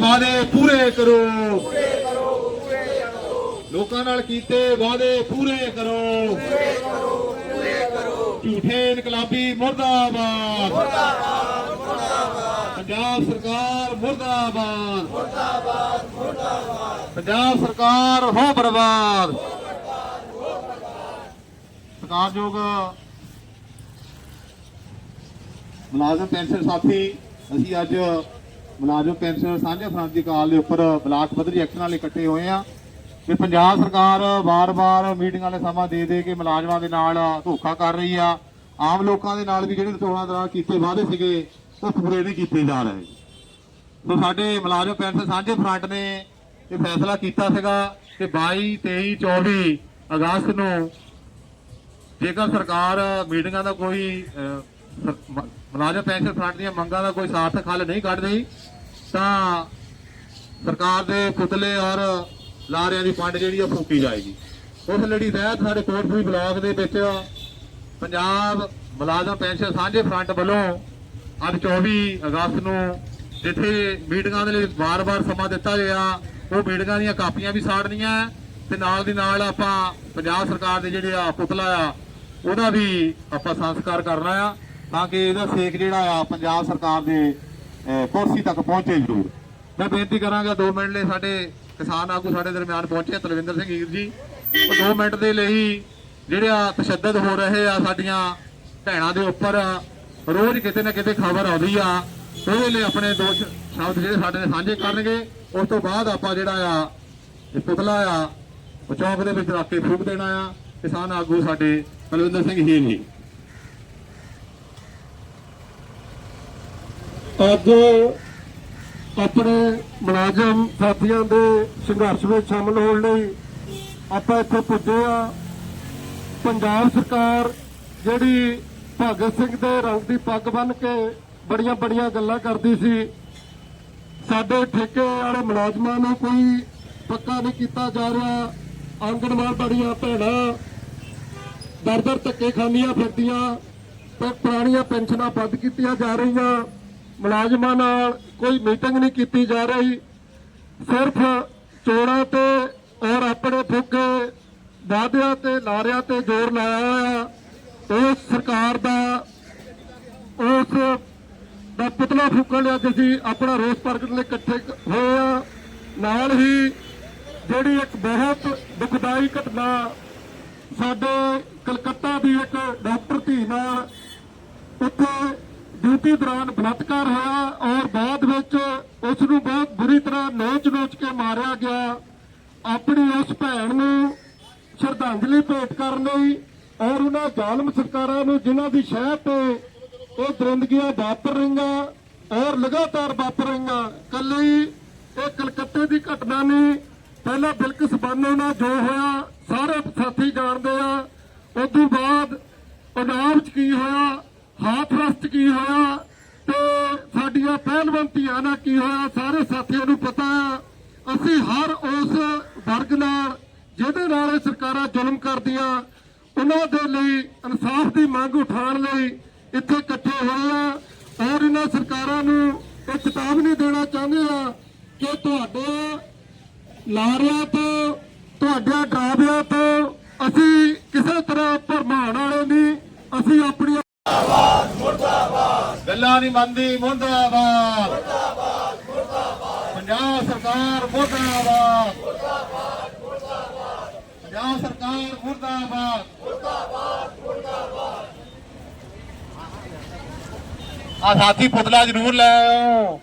ਵਾਅਦੇ ਪੂਰੇ ਕਰੋ। ਲੋਕਾਂ ਨਾਲ ਕੀਤੇ ਵਾਅਦੇ ਪੂਰੇ ਕਰੋ। ਝੂਠੇ ਇਨਕਲਾਬੀ ਮੁਰਦਾਬਾਦ। ਪੰਜਾਬ ਸਰਕਾਰ ਮੁਰਦਾਬਾਦ। ਪੰਜਾਬ ਸਰਕਾਰ ਹੋ ਬਰਬਾਦ। ਸਰਕਾਰਯੋਗ ਮੁਲਾਜ਼ਮ ਪੈਨਸ਼ਨ ਸਾਥੀ ਅਸੀਂ ਅੱਜ ਮੁਲਾਜ਼ਮ ਪੈਨਸ਼ਨ ਸਾਂਝੇ ਫਰੰਟ ਦੀ ਕਾਲ ਦੇ ਉੱਪਰ ਬਲਾਕ ਪੱਧਰੀ ਐਕਸ਼ਨਾਂ ਲਈ ਇਕੱਠੇ ਹੋਏ ਆ। ਕਿ ਪੰਜਾਬ ਸਰਕਾਰ ਵਾਰ-ਵਾਰ ਮੀਟਿੰਗਾਂ ਦੇ ਸਮਾਂ ਦੇ ਦੇ ਕੇ ਮੁਲਾਜ਼ਮਾਂ ਦੇ ਨਾਲ ਧੋਖਾ ਕਰ ਰਹੀ ਆ। ਆਮ ਲੋਕਾਂ ਦੇ ਨਾਲ ਵੀ ਜਿਹੜੇ ਤੋੜਾਂ ਦਰਾਂ ਕੀਤੇ ਵਾਅਦੇ ਸੀਗੇ, ਉਹ ਪੂਰੇ ਨਹੀਂ ਕੀਤੇ ਜਾ ਰਹੇ। ਸੋ ਸਾਡੇ ਮੁਲਾਜ਼ਮ ਪੈਨਸ਼ਨ ਸਾਂਝੇ ਫਰੰਟ ਨੇ ਇਹ ਫੈਸਲਾ ਕੀਤਾ ਸੀਗਾ ਕਿ 22 23 24 ਅਗਸਤ ਨੂੰ ਜੇਕਰ ਸਰਕਾਰ ਮੀਟਿੰਗਾਂ ਦਾ ਕੋਈ ਅਹ, ਮੁਲਾਜ਼ਮ ਪੈਨਸ਼ਨ ਫਰੰਟ ਦੀਆਂ ਮੰਗਾਂ ਦਾ ਕੋਈ ਸਾਰਥਕ ਹੱਲ ਨਹੀਂ ਕੱਢਦੀ ਤਾਂ ਸਰਕਾਰ ਦੇ ਪੁਤਲੇ ਔਰ ਲਾਰਿਆਂ ਦੀ ਫੰਡ ਜਿਹੜੀ ਆ ਫੂਕੀ ਜਾਏਗੀ। ਉਸ ਲੜੀ ਤਹਿਤ ਸਾਡੇ ਕੋਟਪੁਰੀ ਬਲਾਕ ਦੇ ਵਿੱਚ ਪੰਜਾਬ ਮੁਲਾਜ਼ਮ ਪੈਨਸ਼ਨ ਸਾਂਝੇ ਫਰੰਟ ਵੱਲੋਂ ਅੱਜ 24 ਅਗਸਤ ਨੂੰ ਜਿੱਥੇ ਮੀਟਿੰਗਾਂ ਦੇ ਲਈ ਵਾਰ-ਵਾਰ ਸਮਾਂ ਦਿੱਤਾ ਗਿਆ ਉਹ ਮੀਟਿੰਗਾਂ ਦੀਆਂ ਕਾਪੀਆਂ ਵੀ ਸਾੜਨੀਆਂ ਹੈ ਤੇ ਨਾਲ ਦੀ ਨਾਲ ਆਪਾਂ ਪੰਜਾਬ ਸਰਕਾਰ ਦੇ ਜਿਹੜੇ ਆ ਪੁਤਲਾ ਆ ਉਹਦਾ ਵੀ ਆਪਾਂ ਸੰਸਕਾਰ ਕਰਨਾ ਆ। ਤਾਂ ਕਿ ਇਹਦਾ ਸੇਕ ਜਿਹੜਾ ਆ ਪੰਜਾਬ ਸਰਕਾਰ ਦੇ ਕੁਰਸੀ ਤੱਕ ਪਹੁੰਚੇ ਜ਼ਰੂਰ। ਮੈਂ ਬੇਨਤੀ ਕਰਾਂਗਾ 2 ਮਿੰਟ ਲਈ ਸਾਡੇ ਕਿਸਾਨ ਆਗੂ ਸਾਡੇ ਦਰਮਿਆਨ ਪਹੁੰਚੇ ਤਲਵਿੰਦਰ ਸਿੰਘ ਹੀਰ ਜੀ। ਉਹ 2 ਮਿੰਟ ਦੇ ਲਈ ਜਿਹੜੇ ਆ ਤਸ਼ੱਦਦ ਹੋ ਰਹੇ ਆ ਸਾਡੀਆਂ ਭੈਣਾਂ ਦੇ ਉੱਪਰ, ਰੋਜ਼ ਕਿਤੇ ਨਾ ਕਿਤੇ ਖਬਰ ਆਉਂਦੀ ਆ। ਉਹਦੇ ਲਈ ਆਪਣੇ ਦੋ ਸ਼ਬਦ ਜਿਹੜੇ ਸਾਡੇ ਨਾਲ ਸਾਂਝੇ ਕਰਨਗੇ। ਉਸ ਤੋਂ ਬਾਅਦ ਆਪਾਂ ਜਿਹੜਾ ਆ, ਇਹ ਪੁਤਲਾ ਆ, ਉਹ ਚੌਂਕ ਦੇ ਵਿੱਚ ਰੱਖ ਕੇ ਫੂਕ ਦੇਣਾ ਆ। ਕਿਸਾਨ ਆਗੂ ਸਾਡੇ ਕੁਲਵਿੰਦਰ ਸਿੰਘ ਹੀਰ ਜੀ। ਅੱਜ ਆਪਣੇ ਮੁਲਾਜ਼ਮ ਸਾਥੀਆਂ ਦੇ ਸੰਘਰਸ਼ ਵਿੱਚ ਸ਼ਾਮਲ ਹੋਣ ਲਈ ਆਪਾਂ ਇੱਥੇ ਪੁੱਜੇ ਆ ਪੰਜਾਬ ਸਰਕਾਰ ਜਿਹੜੀ ਭਗਤ ਸਿੰਘ ਦੇ ਰੰਗ ਦੀ ਪੱਗ ਬੰਨ ਕੇ ਬੜੀਆਂ ਬੜੀਆਂ ਗੱਲਾਂ ਕਰਦੀ ਸੀ, ਸਾਡੇ ਠੇਕੇ ਵਾਲੇ ਮੁਲਾਜ਼ਮਾਂ ਨੂੰ ਕੋਈ ਪੱਕਾ ਨਹੀਂ ਕੀਤਾ ਜਾ ਰਿਹਾ। ਆਂਗਣਵਾੜ ਬੜੀਆਂ ਭੈਣਾਂ ਦਰ ਦਰ ਧੱਕੇ ਖਾਂਦੀਆਂ ਫਿਰਦੀਆਂ ਤੇ ਪੁਰਾਣੀਆਂ ਪੈਨਸ਼ਨਾਂ ਬੰਦ ਕੀਤੀਆਂ ਜਾ ਰਹੀਆਂ। ਮੁਲਾਜ਼ਮਾਂ ਨਾਲ ਕੋਈ ਮੀਟਿੰਗ ਨਹੀਂ ਕੀਤੀ ਜਾ ਰਹੀ। ਸਿਰਫ ਚੋੜਾਂ ਤੇ ਔਰ ਆਪਣੇ ਫੁੱਕੇ ਵਾਅਦਿਆਂ ਤੇ ਲਾਰਿਆਂ ਤੇ ਜ਼ੋਰ ਲਾਇਆ ਹੋਇਆ ਉਸ ਸਰਕਾਰ ਦਾ, ਉਸ ਦਾ ਪੁਤਲਾ ਫੂਕਣ ਲਈ ਅੱਜ ਅਸੀਂ ਆਪਣਾ ਰੋਸ ਪ੍ਰਗਟ ਲਈ ਇਕੱਠੇ ਹੋਏ ਆ ਨਾਲ ਹੀ ਜਿਹੜੀ ਇੱਕ ਬਹੁਤ ਦੁਖਦਾਈ ਘਟਨਾ ਸਾਡੇ ਕਲਕੱਤਾ ਦੀ ਇੱਕ ਡਾਕਟਰ ਧੀ ਨਾਲ ਉੱਥੇ ਡਿਊਟੀ ਦੌਰਾਨ ਬਲਾਤਕਾਰ ਹੋਇਆ ਔਰ ਬਾਅਦ ਵਿੱਚ ਉਸ ਨੂੰ ਬਹੁਤ ਬੁਰੀ ਤਰ੍ਹਾਂ ਨੋਚ-ਨੋਚ ਕੇ ਮਾਰਿਆ ਗਿਆ। ਆਪਣੀ ਉਸ ਭੈਣ ਨੂੰ ਸ਼ਰਧਾਂਜਲੀ ਭੇਟ ਕਰਨ ਲਈ ਔਰ ਉਹਨਾਂ ਜ਼ਾਲਮ ਸਰਕਾਰਾਂ ਨੂੰ ਜਿਨ੍ਹਾਂ ਦੀ ਸ਼ਹਿ ਤੇ ਇਹ ਦਰਿੰਦਗੀਆਂ ਵਾਪਰ ਰਹੀਆਂ ਔਰ ਲਗਾਤਾਰ ਵਾਪਰ ਰਹੀਆਂ, ਕੱਲੀ ਇਹ ਕਲਕੱਤੇ ਦੀ ਘਟਨਾ ਨਹੀਂ, ਪਹਿਲਾਂ ਬਿਲਕਿਸ ਬਾਨੋ ਨਾਲ ਜੋ ਹੋਇਆ, ਸਾਰੇ ਸਾਥੀ ਜਾਣਦੇ ਆ। ਉਸ ਤੋਂ ਬਾਅਦ ਪੰਜਾਬ 'ਚ ਕੀ ਹੋਇਆ ਹਾਥਰਸ 'ਚ ਕੀ ਹੋਇਆ? ਤੇ ਸਾਡੀਆਂ ਪਹਿਲਵਾਨ ਧੀਆਂ ਨਾਲ ਕੀ ਹੋਇਆ? ਸਾਰੇ ਸਾਥੀਆਂ ਨੂੰ ਪਤਾ ਹੈ ਅਸੀਂ ਹਰ ਉਸ ਵਰਗ ਨਾਲ, ਜਿਹਦੇ ਨਾਲ ਇਹ ਸਰਕਾਰਾਂ ਜ਼ੁਲਮ ਕਰਦੀਆਂ, ਉਹਨਾਂ ਦੇ ਲਈ ਇਨਸਾਫ ਦੀ ਮੰਗ ਉਠਾਉਣ ਲਈ ਇੱਥੇ ਇਕੱਠੇ ਹੋਏ ਆ। ਔਰ ਇਹਨਾਂ ਸਰਕਾਰਾਂ ਨੂੰ ਇਹ ਚੇਤਾਵਨੀ ਦੇਣਾ ਚਾਹੁੰਦੇ ਆ ਕਿ ਤੁਹਾਡੇ ਲਾਰਿਆਂ ਤੋਂ ਤੁਹਾਡੇ ਡਰਾਵਿਆਂ ਤੋਂ ਅਸੀਂ ਕਿਸੇ ਤਰ੍ਹਾਂ ਭਰਮਾਉਣ ਵਾਲੇ ਨਹੀਂ ਅਸੀਂ ਆਪਣੀ ਗੱਲਾਂ ਨਹੀਂ ਮੰਨਦੀ ਮੁਰਦਾਬਾਦ। ਪੰਜਾਬ ਸਰਕਾਰ ਮੁਰਦਾਬਾਦ। ਪੰਜਾਬ ਸਰਕਾਰ ਮੁਰਦਾਬਾਦ। ਆ ਸਾਥੀ ਪੁਤਲਾ ਜ਼ਰੂਰ ਲੈ ਆਓ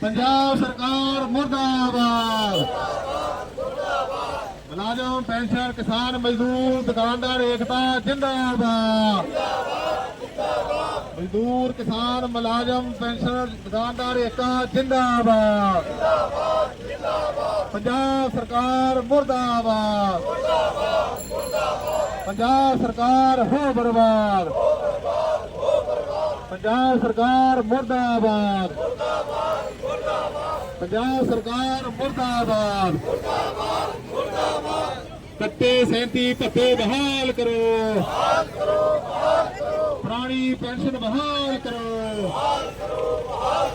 ਪੰਜਾਬ ਸਰਕਾਰ ਮੁਰਦਾਬਾਦ। ਮੁਲਾਜ਼ਮ, ਪੈਨਸ਼ਨ, ਕਿਸਾਨ ਮਜ਼ਦੂਰ, ਦੁਕਾਨਦਾਰ ਏਕਤਾ, ਜਿੰਦਾਬਾਦ। ਮਜ਼ਦੂਰ ਕਿਸਾਨ ਮੁਲਾਜ਼ਮ ਪੈਨਸ਼ਨ ਦੁਕਾਨਦਾਰ ਏਕਤਾ ਜਿੰਦਾਬਾਦ। ਪੰਜਾਬ ਸਰਕਾਰ ਮੁਰਦਾਬਾਦ। ਪੰਜਾਬ ਸਰਕਾਰ ਹੋ ਬਰਬਾਦ। ਪੰਜਾਬ ਸਰਕਾਰ ਮੁਰਦਾਬਾਦ। ਪੰਜਾਬ ਸਰਕਾਰ ਮੁਰਦਾਬਾਦ। ਕੱਟੇ 37 ਭੱਤੇ ਬਹਾਲ ਕਰੋ। ਬਹਾਲ ਕਰੋ ਬਹਾਲ ਕਰੋ ਪੁਰਾਣੀ ਪੈਨਸ਼ਨ ਬਹਾਲ ਕਰੋ। ਬਹਾਲ ਕਰੋ ਬਹਾਲ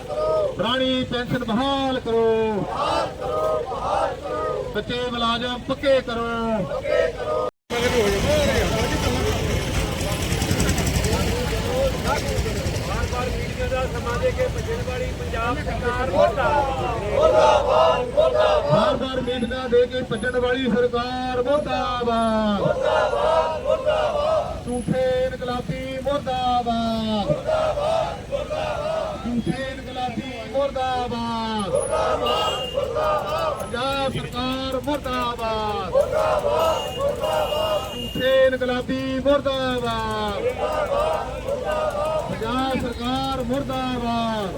ਪੁਰਾਣੀ ਪੈਨਸ਼ਨ ਬਹਾਲ ਕਰੋ। ਬਹਾਲ ਕਰੋ ਬਹਾਲ ਕਰੋ। ਕੱਚੇ ਮੁਲਾਜ਼ਮ ਪੱਕੇ ਕਰੋ ਬਾਰ ਬਾਰ ਮੀਡੀਆ ਮੀਟਿੰਗਾਂ ਦੇ ਕੇ ਦੇ ਕੇ ਭੱਜਣ ਵਾਲੀ ਸਰਕਾਰ ਮੁਰਦਾਬਾਦ। ਮੁਰਦਾਬਾਦ ਮੁਰਦਾਬਾਦ ਝੂਠੇ ਇਨਕਲਾਬੀ ਮੁਰਦਾਬਾਦ। ਮੁਰਦਾਬਾਦ ਮੁਰਦਾਬਾਦ ਝੂਠੇ ਇਨਕਲਾਬੀ ਮੁਰਦਾਬਾਦ। ਮੁਰਦਾਬਾਦ ਮੁਰਦਾਬਾਦ ਪੰਜਾਬ ਸਰਕਾਰ ਮੁਰਦਾਬਾਦ। ਮੁਰਦਾਬਾਦ ਮੁਰਦਾਬਾਦ ਝੂਠੇ ਇਨਕਲਾਬੀ ਮੁਰਦਾਬਾਦ। ਮੁਰਦਾਬਾਦ ਮੁਰਦਾਬਾਦ ਪੰਜਾਬ ਸਰਕਾਰ ਮੁਰਦਾਬਾਦ।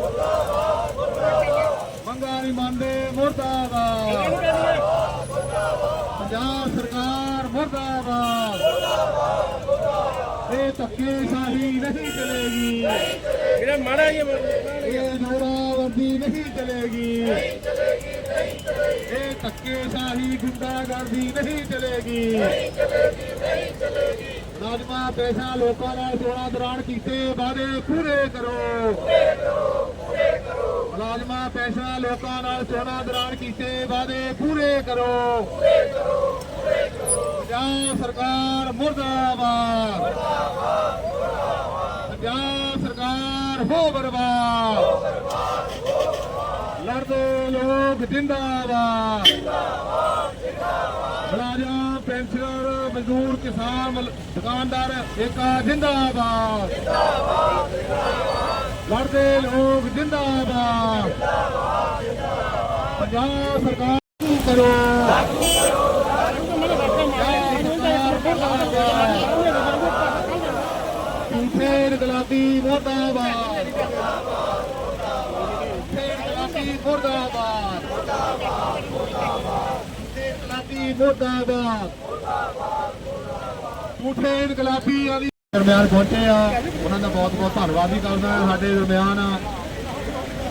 ਮੰਗਾਂ ਨਹੀਂ ਮੰਨਦੇ ਮੁਰਦਾਬਾਦ। ਪੰਜਾਬ ਸਰਕਾਰ ਮੁਰਦਾਬਾਦ। ਇਹ ਧੱਕੇ ਸ਼ਾਹੀ ਨਹੀਂ ਚਲੇਗੀ। ਵੀਰੇ ਮਾੜਾ ਜੀ ਇਹ ਜੋਰਾਵਰਦੀ ਨਹੀਂ ਚਲੇਗੀ। ਇਹ ਧੱਕੇ ਸ਼ਾਹੀ ਗੁੰਡਾਗਰਦੀ ਨਹੀਂ ਚਲੇਗੀ। ਰਾਜਮਾ ਪੈਸਾ ਲੋਕਾਂ ਨਾਲ ਚੋਣਾਂ ਦੌਰਾਨ ਕੀਤੇ ਵਾਅਦੇ ਪੂਰੇ ਕਰੋ। ਮੁਲਾਜ਼ਮਾਂ, ਪੈਸਾ ਲੋਕਾਂ ਨਾਲ ਚੋਣਾਂ ਦੌਰਾਨ ਕੀਤੇ ਵਾਅਦੇ ਪੂਰੇ ਕਰੋ। ਪੰਜਾਬ ਸਰਕਾਰ ਮੁਰਦਾਬਾਦ। ਪੰਜਾਬ ਸਰਕਾਰ ਹੋ ਬਰਬਾਦ। ਲੜਦੇ ਲੋਕ ਜਿੰਦਾਬਾਦ। ਮੁਲਾਜ਼ਮ, ਪੈਨਸ਼ਨਰ, ਮਜ਼ਦੂਰ, ਕਿਸਾਨ, ਦੁਕਾਨਦਾਰ ਏਕਾ ਜਿੰਦਾਬਾਦ। ਲੜਦੇ ਲੋਕ ਜਿੰਦਾਬਾਦ। ਪੰਜਾਬ ਸਰਕਾਰ ਨੂੰ ਕਰੋ। ਫੇਰ ਗਲਾਬੀ ਮੁਰਦਾਬਾਦ। ਫੇਰ ਗਲਾਬੀ ਮੁਰਦਾਬਾਦ। ਫੇਰ ਗਲਾਬੀ ਮੁਰਦਾਬਾਦ। ਝੂਠੇ ਇਨਕਲਾਬੀਆਂ ਦੀ ਦਰਮਿਆਨ ਪਹੁੰਚੇ ਆ। ਉਹਨਾਂ ਦਾ ਬਹੁਤ ਬਹੁਤ ਧੰਨਵਾਦ ਵੀ ਕਰਦਾ ਸਾਡੇ ਦਰਮਿਆਨ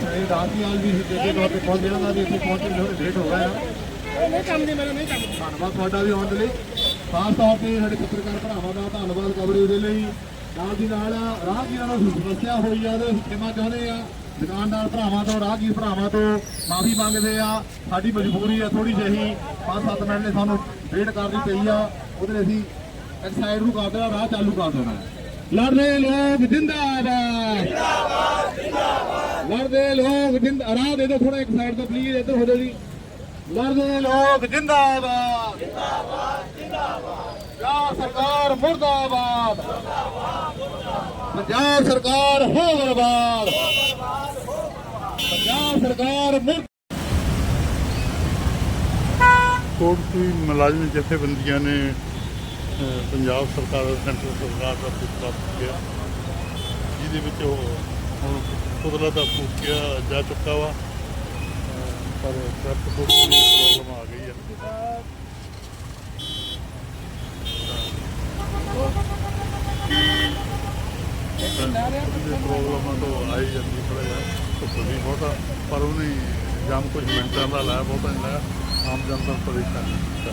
ਇਹ ਰਾਜੀਵਾਲ ਵੀ ਸਿੱਧੇ ਤੌਰ ਤੇ ਪਹੁੰਚੇ ਉਹਨਾਂ ਦੀ ਇੱਥੇ ਪਹੁੰਚਣ ਥੋੜੇ ਲੇਟ ਹੋ ਗਏ ਆ। ਨਹੀਂ ਕੰਮ ਦੀ ਮੈਨੂੰ ਨਹੀਂ ਕੰਮ ਧੰਨਵਾਦ ਤੁਹਾਡਾ ਵੀ ਆਉਣ ਦੇ ਲਈ। ਖਾਸ ਤੌਰ ਤੇ ਸਾਡੇ ਪੱਤਰਕਾਰ ਭਰਾਵਾਂ ਦਾ ਧੰਨਵਾਦ ਕਵਰੇਜ ਦੇ ਲਈ। ਨਾਲ ਦੀ ਨਾਲ ਰਾਹਗੀਰਾਂ ਨੂੰ ਸਮੱਸਿਆ ਹੋਈ ਆ ਉਹਦੇ ਖਿਮਾ ਚਾਹੁੰਦੇ ਆ। ਦੁਕਾਨਦਾਰ ਭਰਾਵਾਂ ਤੋਂ ਰਾਹਗੀਰ ਭਰਾਵਾਂ ਤੋਂ ਮਾਫੀ ਮੰਗਦੇ ਆ। ਸਾਡੀ ਮਜਬੂਰੀ ਆ ਥੋੜੀ ਜਿਹੀ 5-7 ਮਿੰਟ ਨੇ ਸਾਨੂੰ ਵੇਟ ਕਰਨੀ ਪਈ ਆ। ਉਹਦੇ ਲਈ ਅਸੀਂ ਇੱਕ ਸਾਈਡ ਨੂੰ ਕਰ ਦੇਣਾ, ਰਾਹ ਚਾਲੂ ਕਰ ਦੇਣਾ। ਲੜਦੇ ਲੋਕ ਜਿੰਦਾਬਾਦ। ਜਿੰਦਾਬਾਦ ਜਿੰਦਾਬਾਦ ਲੜਦੇ ਲੋਕ ਜਿੰਦ, ਰਾਹ ਦੇ ਦਿਓ ਥੋੜਾ ਇੱਕ ਸਾਈਡ ਤੋਂ ਪਲੀਜ਼ ਇੱਧਰ ਹੋ ਜਾਓ ਜੀ। ਲੜਦੇ ਲੋਕ ਜਿੰਦਾਬਾਦ। ਜਿੰਦਾਬਾਦ ਜਿੰਦਾਬਾਦ ਪੰਜਾਬ ਸਰਕਾਰ ਮੁਰਦਾਬਾਦ। ਪੰਜਾਬ ਸਰਕਾਰ ਹੋ ਪੰਜਾਬ ਸਰਕਾਰ ਮੁਰਦ ਕੋਟਪੁਰੀ ਮੁਲਾਜ਼ਮ ਜਥੇਬੰਦੀਆਂ ਨੇ ਪੰਜਾਬ ਸਰਕਾਰ ਅਤੇ ਸੈਂਟਰ ਸਰਕਾਰ ਦਾ ਪੁਤਲਾ ਫੂਕਿਆ। ਜਿਹਦੇ ਵਿੱਚ ਉਹ ਹੁਣ ਕੁਦਰਤ ਦਾ ਫੂਕਿਆ ਜਾ ਚੁੱਕਾ ਵਾ। ਪਰ ਟ੍ਰੈਫਿਕ ਕੋਲ ਪ੍ਰੋਬਲਮ ਆ ਗਈ ਹੈ ਪ੍ਰੋਬਲਮਾਂ ਤੋਂ ਆਈ ਜਾਂਦੀ ਥੋੜਾ ਜਿਹਾ ਧੁੱਪ ਵੀ ਬਹੁਤਾ ਪਰ ਉਹਨੇ ਜਾਮ ਕੁਝ ਮਿੰਟਾਂ ਦਾ ਲਾਇਆ ਬਹੁਤਾ ਨਹੀਂ ਲਾਇਆ ਆਮ ਜਨਤਾ ਨੂੰ ਪਰੇਸ਼ਾਨ ਨਹੀਂ ਕੀਤਾ